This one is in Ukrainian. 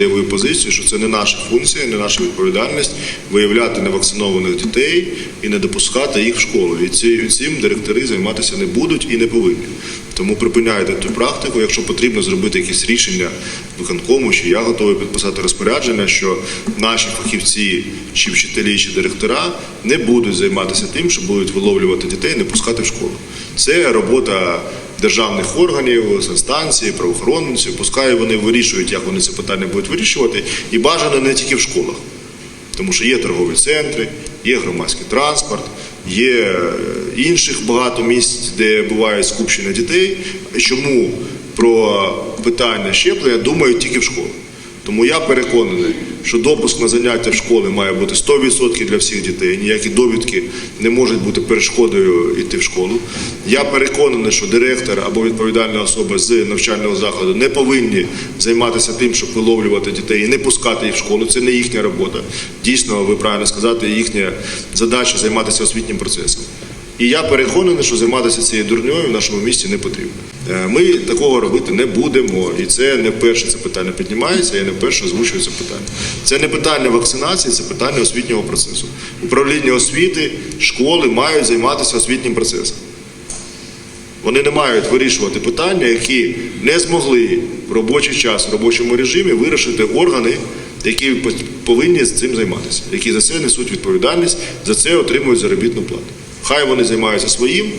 Заявив позицію, що це не наша функція, не наша відповідальність виявляти невакцинованих дітей і не допускати їх в школу. І цим директори займатися не будуть і не повинні. Тому припиняйте ту практику. Якщо потрібно зробити якісь рішення виконкому, чи я готовий підписати розпорядження, що наші фахівці, чи вчителі, чи директора не будуть займатися тим, що будуть виловлювати дітей, не пускати в школу. Це робота державних органів, станції, правоохоронців. Пускай вони вирішують, як вони це питання будуть вирішувати, і бажано не тільки в школах. Тому що є торгові центри, є громадський транспорт, є е, інших багато місць, де буває скупчення дітей. Чому про питання щеплення думають тільки в школах? Тому я переконаний, що допуск на заняття в школи має бути 100% для всіх дітей. Ніякі довідки не можуть бути перешкодою йти в школу. Я переконаний, що директор або відповідальна особа з навчального закладу не повинні займатися тим, щоб виловлювати дітей і не пускати їх в школу. Це не їхня робота. Дійсно, ви правильно сказати, їхня задача займатися освітнім процесом. І я переконаний, що займатися цією дурньою в нашому місті не потрібно. Е, Ми такого робити не будемо, і це не вперше це питання піднімається, я не вперше озвучую це питання. Це не питання вакцинації, це питання освітнього процесу. Управління освіти, школи мають займатися освітнім процесом. Вони не мають вирішувати питання, які не змогли в робочий час, в робочому режимі вирішити органи, які повинні з цим займатися, які за це несуть відповідальність, за це отримують заробітну плату. Хай вони займаються своїм,